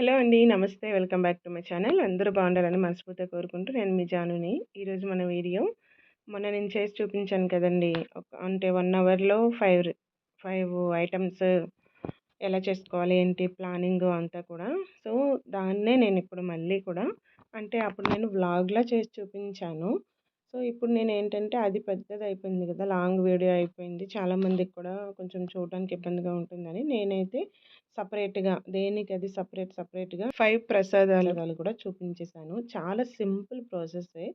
Hello అండి. నమస్తే. Welcome back to my channel. అందరూ బాగుండాలని మనస్ఫూర్తిగా కోరుకుంటూ నేను మీ జానుని. ఈరోజు మన వీడియో మొన్న నేను చేసి చూపించాను కదండీ! ఒక అంటే వన్ అవర్‌లో ఫైవ్ ఫైవ్ ఐటమ్స్ ఎలా చేసుకోవాలి, ఏంటి ప్లానింగు అంతా కూడా. సో, దాన్నే నేను ఇప్పుడు మళ్ళీ కూడా అంటే అప్పుడు నేను వ్లాగ్‌లా చేసి చూపించాను. సో, ఇప్పుడు నేనేంటంటే అది పెద్దదయిపోయింది కదా! లాంగ్ వీడియో అయిపోయింది. చాలామందికి కూడా కొంచెం చూడడానికి ఇబ్బందిగా ఉంటుందని నేనైతే సెపరేట్‌గా దేనికది సెపరేట్ సెపరేట్‌గా 5 ప్రసాదాలు కూడా చూపించేసాను. చాలా సింపుల్ ప్రాసెసే.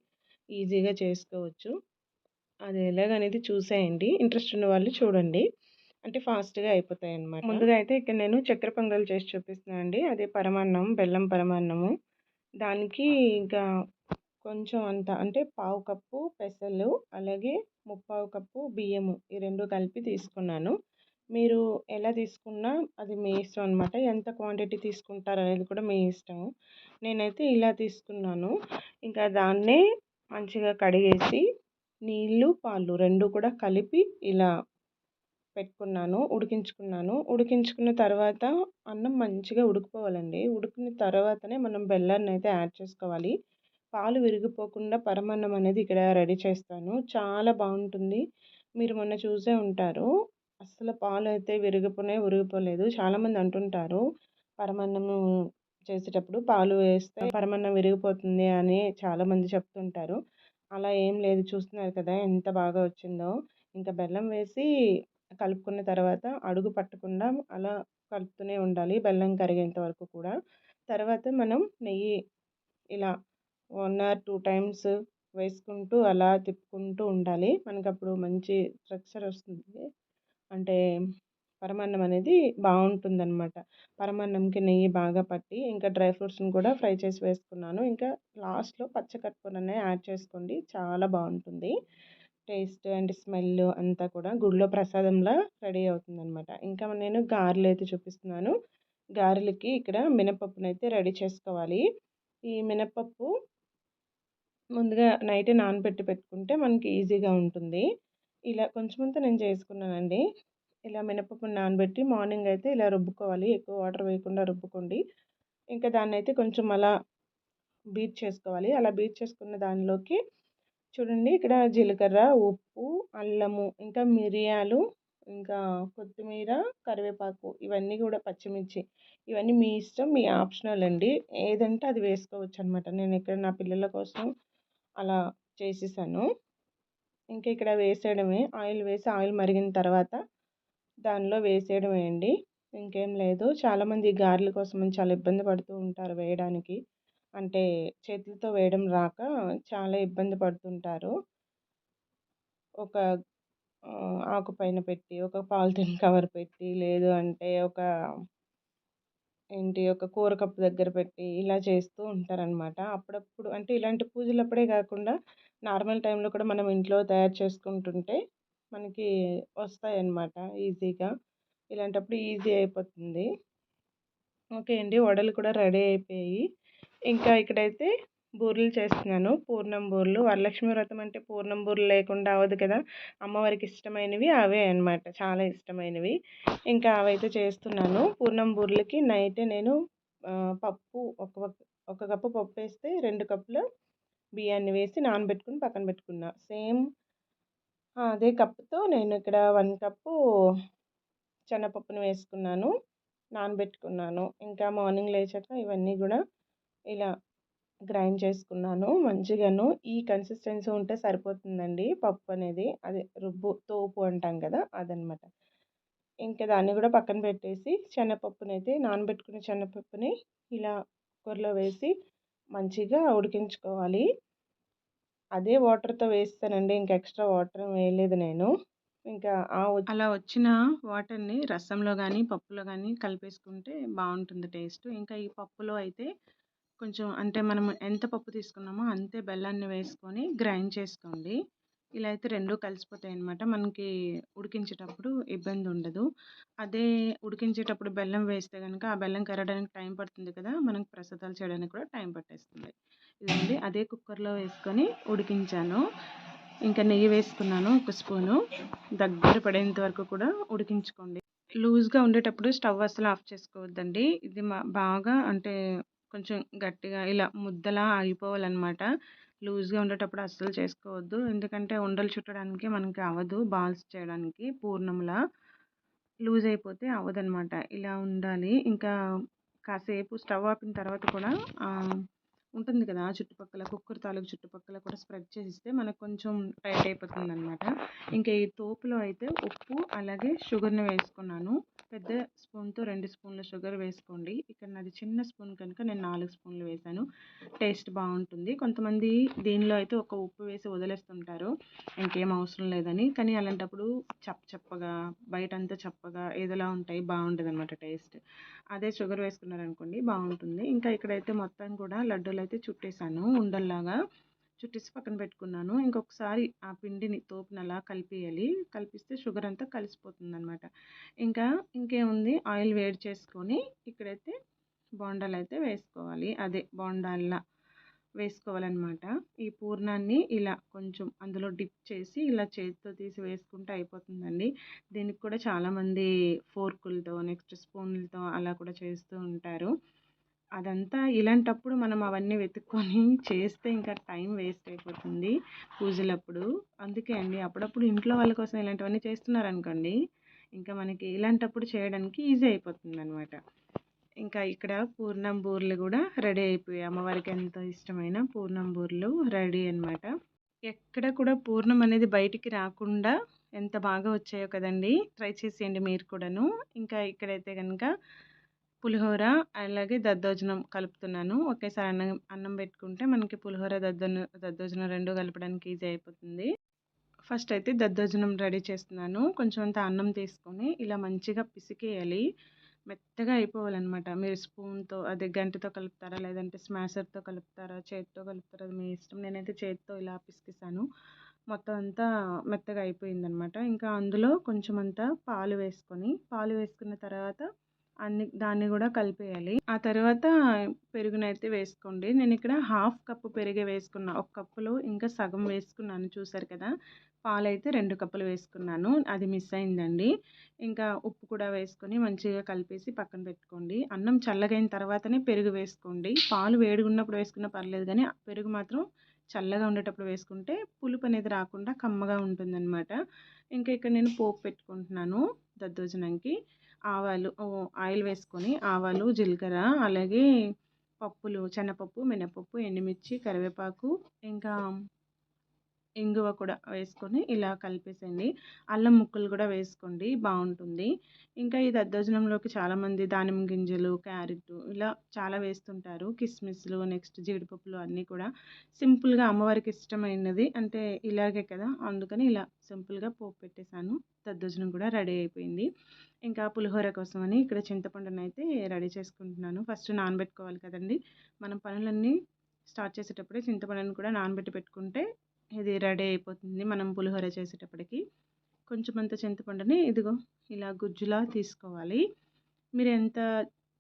ఈజీగా చేసుకోవచ్చు. అది ఎలాగనేది చూసేయండి. ఇంట్రెస్ట్ ఉన్న వాళ్ళు చూడండి. అంటే ఫాస్ట్‌గా అయిపోతాయన్నమాట. ముందుగా అయితే ఇక్కడ నేను చక్కెర పొంగల్ చేసి చూపిస్తున్నానండి. అదే పరమాన్నం, బెల్లం పరమాన్నము. దానికి ఇంకా కొంచెం అంత అంటే పావు కప్పు పెసలు, అలాగే ముప్పావు కప్పు బియ్యము ఈ రెండు కలిపి తీసుకున్నాను. మీరు ఎలా తీసుకున్నా అది మీ ఇష్టం అనమాట. ఎంత క్వాంటిటీ తీసుకుంటారనేది కూడా మీ ఇష్టం. నేనైతే ఇలా తీసుకున్నాను. ఇంకా దాన్నే మంచిగా కడిగేసి నీళ్ళు, పాలు రెండు కూడా కలిపి ఇలా పెట్టుకున్నాను. ఉడికించుకున్నాను. ఉడికించుకున్న తర్వాత అన్నం మంచిగా ఉడికిపోవాలండి. ఉడికిన తర్వాతనే మనం బెల్లాన్ని అయితే యాడ్ చేసుకోవాలి. పాలు విరిగిపోకుండా పరమాన్నం అనేది ఇక్కడ రెడీ చేస్తాను. చాలా బాగుంటుంది. మీరు మొన్న చూసే ఉంటారు. అసలు పాలు అయితే విరిగిపోనే విరిగిపోలేదు. చాలామంది అంటుంటారు. పరమాన్నము చేసేటప్పుడు పాలు వేస్తే పరమాన్నం విరిగిపోతుంది అని చాలామంది చెప్తుంటారు. అలా ఏం లేదు. చూస్తున్నారు కదా! ఎంత బాగా వచ్చిందో. ఇంకా బెల్లం వేసి కలుపుకున్న తర్వాత అడుగు పట్టకుండా అలా కలుపుతూనే ఉండాలి. బెల్లం కరిగేంత వరకు కూడా. తర్వాత మనం నెయ్యి ఇలా వన్ ఆర్ టూ టైమ్స్ వేసుకుంటూ అలా తిప్పుకుంటూ ఉండాలి. మనకప్పుడు మంచి స్ట్రక్చర్ వస్తుంది. అంటే పరమాన్నం అనేది బాగుంటుందన్నమాట. పరమాన్నంకి నెయ్యి బాగా పట్టి ఇంకా డ్రై ఫ్రూట్స్‌ని కూడా ఫ్రై చేసి వేసుకున్నాను. ఇంకా లాస్ట్‌లో పచ్చకర్పూరాన్ని యాడ్ చేసుకోండి. చాలా బాగుంటుంది. టేస్ట్ అండ్ స్మెల్ అంతా కూడా గుడిలో ప్రసాదంలా రెడీ అవుతుందన్నమాట. ఇంకా నేను గారెలు అయితే చూపిస్తున్నాను. గారెలకి ఇక్కడ మినపప్పునైతే రెడీ చేసుకోవాలి. ఈ మినపప్పు ముందుగా నైటే నానబెట్టి పెట్టుకుంటే మనకి ఈజీగా ఉంటుంది. ఇలా కొంచెమంతా నేను చేసుకున్నానండి. ఇలా మినపప్పు నానబెట్టి మార్నింగ్ అయితే ఇలా రుబ్బుకోవాలి. ఎక్కువ వాటర్ వేయకుండా రుబ్బుకోండి. ఇంకా దాన్నైతే కొంచెం అలా బీట్ చేసుకోవాలి. అలా బీట్ చేసుకున్న దానిలోకి చూడండి ఇక్కడ జీలకర్ర, ఉప్పు, అల్లము, ఇంకా మిరియాలు, ఇంకా కొత్తిమీర, కరివేపాకు ఇవన్నీ కూడా పచ్చిమిర్చి ఇవన్నీ మీ ఇష్టం. మీ ఆప్షనల్ అండి. ఏదంటే అది వేసుకోవచ్చు అనమాట నేను ఇక్కడ నా పిల్లల కోసం అలా చేసేసాను. ఇంకా ఇక్కడ వేసేయడమే. ఆయిల్ వేసి ఆయిల్ మరిగిన తర్వాత దానిలో వేసేయడమే అండి. ఇంకేం లేదు. చాలామంది గారెల కోసం చాలా ఇబ్బంది పడుతూ ఉంటారు వేయడానికి. అంటే చేతులతో వేయడం రాక చాలా ఇబ్బంది పడుతుంటారు. ఒక ఆకు పైన పెట్టి, ఒక పాలిథిన్ కవర్ పెట్టి, లేదు అంటే ఒక ఏంటి ఒక కూర కప్పు దగ్గర పెట్టి ఇలా చేస్తూ ఉంటారనమాట. అప్పుడప్పుడు అంటే ఇలాంటి పూజలప్పుడే కాకుండా నార్మల్ టైంలో కూడా మనం ఇంట్లో తయారు చేసుకుంటుంటే మనకి వస్తాయన్నమాట ఈజీగా. ఇలాంటప్పుడు ఈజీ అయిపోతుంది. ఓకే అండి. వడలు కూడా రెడీ అయిపోయాయి. ఇంకా ఇక్కడైతే బూరెలు చేస్తున్నాను. పూర్ణం బూరెలు. వరలక్ష్మి వ్రతం అంటే పూర్ణం బూరెలు లేకుండా అవ్వదు కదా! అమ్మవారికి ఇష్టమైనవి అవే అన్నమాట. చాలా ఇష్టమైనవి. ఇంకా అవైతే చేస్తున్నాను. పూర్ణం బూరెలకి నైటే నేను పప్పు ఒక ఒక కప్పు పప్పు వేస్తే రెండు కప్పుల బియ్యాన్ని వేసి నానబెట్టుకుని పక్కన పెట్టుకున్నా. సేమ్ అదే కప్పుతో నేను ఇక్కడ వన్ కప్పు శనగపప్పుని వేసుకున్నాను. నానబెట్టుకున్నాను. ఇంకా మార్నింగ్ లేచాక ఇవన్నీ కూడా ఇలా గ్రైండ్ చేసుకున్నాను. మంచిగాను ఈ కన్సిస్టెన్సీ ఉంటే సరిపోతుందండి పప్పు అనేది. అదే రుబ్బు తోపు అంటాం కదా! అదనమాట. ఇంకా దాన్ని కూడా పక్కన పెట్టేసి శనగపప్పునైతే నానబెట్టుకున్న శనగపప్పుని ఇలా కుక్కర్‌లో వేసి మంచిగా ఉడికించుకోవాలి. అదే వాటర్‌తో వేస్తానండి ఇంకా ఎక్స్ట్రా వాటర్ వేయలేదు నేను. ఇంకా ఆ అలా వచ్చిన వాటర్‌ని రసంలో కానీ పప్పులో కానీ కలిపేసుకుంటే బాగుంటుంది టేస్ట్. ఇంకా ఈ పప్పులో అయితే కొంచెం అంటే మనం ఎంత పప్పు తీసుకున్నామో అంతే బెల్లాన్ని వేసుకొని గ్రైండ్ చేసుకోండి. ఇలా అయితే 2 కలిసిపోతాయన్నమాట. మనకి ఉడికించేటప్పుడు ఇబ్బంది ఉండదు. అదే ఉడికించేటప్పుడు బెల్లం వేస్తే కనుక ఆ బెల్లం కరగడానికి టైం పడుతుంది కదా! మనకు ప్రసాదాలు చేయడానికి కూడా టైం పట్టేస్తుంది. ఇదండి అదే కుక్కర్‌లో వేసుకొని ఉడికించాను. ఇంకా నెయ్యి వేసుకున్నాను ఒక స్పూను. దగ్గర పడేంత వరకు కూడా ఉడికించుకోండి. లూజ్‌గా ఉండేటప్పుడు స్టవ్ అసలు ఆఫ్ చేసుకోవద్దండి. ఇది బాగా అంటే కొంచెం గట్టిగా ఇలా ముద్దలా అయిపోవాలనమాట. లూజ్‌గా ఉండేటప్పుడు అస్సలు చేసుకోవద్దు. ఎందుకంటే ఉండలు చుట్టడానికి మనకి అవ్వదు బాల్స్ చేయడానికి పూర్ణంలా. లూజ్ అయిపోతే అవ్వదనమాట. ఇలా ఉండాలి. ఇంకా కాసేపు స్టవ్ ఆపిన తర్వాత కూడా ఉంటుంది కదా! చుట్టుపక్కల కుక్కర్ తాలూకు చుట్టుపక్కల కూడా స్ప్రెడ్ చేసిస్తే మనకు కొంచెం టైట్ అయిపోతుందనమాట. ఇంకా ఈ తోపులో అయితే ఉప్పు అలాగే షుగర్‌ని వేసుకున్నాను. పెద్ద స్పూన్‌తో రెండు స్పూన్ల షుగర్ వేసుకోండి. ఇక్కడ నాది చిన్న స్పూన్ కనుక నేను నాలుగు స్పూన్లు వేశాను. టేస్ట్ బాగుంటుంది కొంతమంది దీనిలో అయితే ఒక ఉప్పు వేసి వదిలేస్తుంటారు. ఇంకేం అవసరం లేదని. కానీ అలాంటప్పుడు చప్ప చప్పగా బయటంతా చప్పగా ఏదోలా ఉంటాయి. బాగుంటుంది అనమాట టేస్ట్. అదే షుగర్ వేసుకున్నారనుకోండి బాగుంటుంది ఇంకా ఇక్కడైతే మొత్తం కూడా అయితే చుట్టేసాను ఉండల్లాగా. చుట్టేసి పక్కన పెట్టుకున్నాను. ఇంకొకసారి ఆ పిండిని తోపుని అలా కలిపేయాలి. కలిపిస్తే షుగర్ అంతా కలిసిపోతుందనమాట. ఇంకా ఇంకేముంది ఆయిల్ వేడి చేసుకొని ఇక్కడైతే బోండాలైతే వేసుకోవాలి. అదే బోండాల్లా వేసుకోవాలనమాట. ఈ పూర్ణాన్ని ఇలా కొంచెం అందులో డిప్ చేసి ఇలా చేతితో తీసి వేసుకుంటే అయిపోతుందండి. దీనికి కూడా చాలామంది ఫోర్కులతో నెక్స్ట్ స్పూన్‌లతో అలా కూడా చేస్తూ ఉంటారు. అదంతా ఇలాంటప్పుడు మనం అవన్నీ వెతుక్కొని చేస్తే ఇంకా టైం వేస్ట్ అయిపోతుంది పూజలప్పుడు. అందుకే అండి అప్పుడప్పుడు ఇంట్లో వాళ్ళ కోసం ఇలాంటివన్నీ చేస్తున్నారనుకోండి, ఇంకా మనకి ఇలాంటప్పుడు చేయడానికి ఈజీ అయిపోతుంది అనమాట ఇంకా ఇక్కడ పూర్ణం బూరెలు కూడా రెడీ అయిపోయాయి. అమ్మవారికి ఎంతో ఇష్టమైన పూర్ణం బూరెలు రెడీ అనమాట. ఎక్కడ కూడా పూర్ణం అనేది బయటికి రాకుండా ఎంత బాగా వచ్చాయో కదండీ! ట్రై చేసేయండి మీరు కూడాను. ఇంకా ఇక్కడైతే కనుక పులిహోర అలాగే దద్దోజనం కలుపుతున్నాను. ఒకేసారి అన్నం అన్నం పెట్టుకుంటే మనకి పులిహోర దద్దోజనం దద్దోజనం రెండు కలపడానికి ఈజీ అయిపోతుంది. ఫస్ట్ అయితే దద్దోజనం రెడీ చేస్తున్నాను. కొంచెం అంత అన్నం తీసుకొని ఇలా మంచిగా పిసికేయాలి. మెత్తగా అయిపోవాలనమాట. మీరు స్పూన్‌తో అదే గంటతో కలుపుతారా? లేదంటే స్మాషర్‌తో కలుపుతారా? చేత్తో కలుపుతారా? అది మీ ఇష్టం. నేనైతే చేత్తో ఇలా పిసికిస్తాను మొత్తం అంతా మెత్తగా అయిపోయిందనమాట. ఇంకా అందులో కొంచెం అంత పాలు వేసుకొని, పాలు వేసుకున్న తర్వాత అన్ని దాన్ని కూడా కలిపేయాలి. ఆ తర్వాత పెరుగునైతే వేసుకోండి. నేను ఇక్కడ హాఫ్ కప్పు పెరుగు వేసుకున్నా. ఒక కప్పులో ఇంకా సగం వేసుకున్నాను చూసారు కదా! పాలైతే రెండు కప్పులు వేసుకున్నాను. అది మిస్ అయిందండి. ఇంకా ఉప్పు కూడా వేసుకొని మంచిగా కలిపేసి పక్కన పెట్టుకోండి. అన్నం చల్లగైన తర్వాతనే పెరుగు వేసుకోండి. పాలు వేడిగున్నప్పుడు వేసుకున్నా పర్లేదు కానీ పెరుగు మాత్రం చల్లగా ఉండేటప్పుడు వేసుకుంటే పులుపు అనేది రాకుండా కమ్మగా ఉంటుందనమాట. ఇంకా ఇక్కడ నేను పోపు పెట్టుకుంటున్నాను దద్దోజనంకి. ఆవాలు ఆయిల్ వేసుకొని ఆవాలు, జీలకర్ర అలాగే పప్పులు శనగపప్పు, మినపప్పు, ఎండుమిర్చి, కరివేపాకు ఇంకా ఇంగువ కూడా వేసుకొని ఇలా కలిపేసేయండి. అల్లం ముక్కలు కూడా వేసుకోండి బాగుంటుంది ఇంకా ఈ దద్దోజనంలోకి చాలామంది దానిమ్మ గింజలు, క్యారెట్ ఇలా చాలా వేస్తుంటారు. కిస్మిస్‌లు నెక్స్ట్ జీడిపప్పులు అన్నీ కూడా సింపుల్‌గా అమ్మవారికి ఇష్టమైనది అంటే ఇలాగే కదా! అందుకని ఇలా సింపుల్‌గా పోపు పెట్టేసాను. దద్దోజనం కూడా రెడీ అయిపోయింది. ఇంకా పులిహోర కోసమని ఇక్కడ చింతపండునైతే రెడీ చేసుకుంటున్నాను. ఫస్ట్ నానబెట్టుకోవాలి కదండీ! మనం పనులన్నీ స్టార్ట్ చేసేటప్పుడే చింతపండుని కూడా నానబెట్టి పెట్టుకుంటే ఇది రెడీ అయిపోతుంది. మనం పులిహోర చేసేటప్పటికి. కొంచెం అంత చింతపండుని ఇదిగో ఇలా గుజ్జులా తీసుకోవాలి. మీరు ఎంత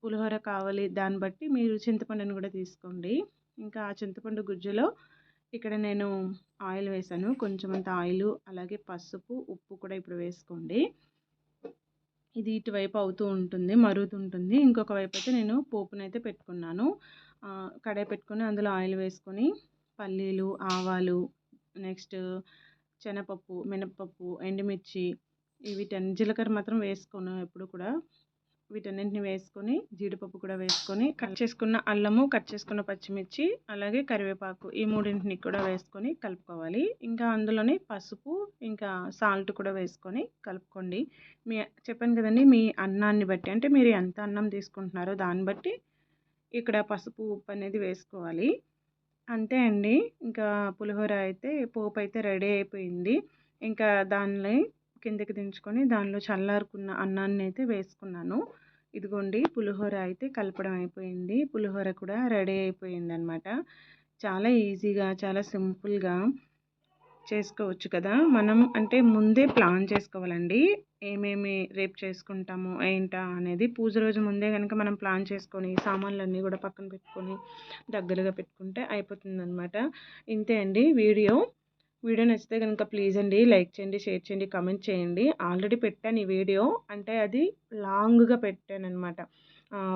పులిహోర కావాలి దాన్ని బట్టి మీరు చింతపండుని కూడా తీసుకోండి. ఇంకా ఆ చింతపండు గుజ్జులో ఇక్కడ నేను ఆయిల్ వేశాను. కొంచెం అంత ఆయిలు అలాగే పసుపు, ఉప్పు కూడా ఇప్పుడు వేసుకోండి. ఇది ఇటువైపు అవుతూ ఉంటుంది. మరుగుతుంటుంది. ఇంకొక వైపు అయితే నేను పోపునైతే పెట్టుకున్నాను. కడాయి పెట్టుకొని అందులో ఆయిల్ వేసుకొని పల్లీలు, ఆవాలు నెక్స్ట్ శనగపప్పు, మినపప్పు, ఎండుమిర్చి వీటన్ని జీలకర్ర మాత్రం వేసుకోను ఎప్పుడు కూడా. వీటన్నింటిని వేసుకొని జీడిపప్పు కూడా వేసుకొని కట్ చేసుకున్న అల్లము, కట్ చేసుకున్న పచ్చిమిర్చి అలాగే కరివేపాకు ఈ మూడింటిని కూడా వేసుకొని కలుపుకోవాలి. ఇంకా అందులోనే పసుపు ఇంకా సాల్ట్ కూడా వేసుకొని కలుపుకోండి. మీ చెప్పాను కదండి మీ అన్నాన్ని బట్టి అంటే మీరు ఎంత అన్నం తీసుకుంటున్నారో దాన్ని బట్టి ఇక్కడ పసుపు, ఉప్పు అనేది వేసుకోవాలి. అంతే అండి. ఇంకా పులిహోర అయితే పోపు అయితే రెడీ అయిపోయింది. ఇంకా దాన్ని కిందకి దించుకొని దానిలో చల్లారుకున్న అన్నాన్ని అయితే వేసుకున్నాను. ఇదిగోండి పులిహోర అయితే కలపడం అయిపోయింది. పులిహోర కూడా రెడీ అయిపోయిందనమాట. చాలా ఈజీగా చాలా సింపుల్‌గా చేసుకోవచ్చు కదా! మనం అంటే ముందే ప్లాన్ చేసుకోవాలండి. ఏమేమి రేపు చేసుకుంటాము ఏంటా అనేది పూజ రోజు ముందే కనుక మనం ప్లాన్ చేసుకొని సామాన్లన్నీ కూడా పక్కన పెట్టుకొని దగ్గరగా పెట్టుకుంటే అయిపోతుందనమాట. ఇంతే అండి వీడియో. వీడియో నచ్చితే కనుక ప్లీజ్ అండి లైక్ చేయండి షేర్ చేయండి కమెంట్ చేయండి ఆల్రెడీ పెట్టాను ఈ వీడియో అంటే అది లాంగ్గా పెట్టాను అనమాట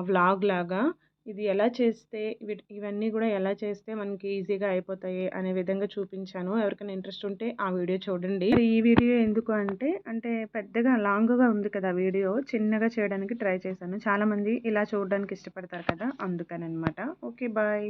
వ్లాగ్ లాగా ఇది ఎలా చేస్తే వీటి ఇవన్నీ కూడా ఎలా చేస్తే మనకి ఈజీగా అయిపోతాయి అనే విధంగా చూపించాను. ఎవరికైనా ఇంట్రెస్ట్ ఉంటే ఆ వీడియో చూడండి. ఈ వీడియో ఎందుకు అంటే అంటే పెద్దగా లాంగ్గా ఉంది కదా వీడియో చిన్నగా చేయడానికి ట్రై చేశాను. చాలామంది ఇలా చూడడానికి ఇష్టపడతారు కదా అందుకని అనమాట ఓకే బాయ్.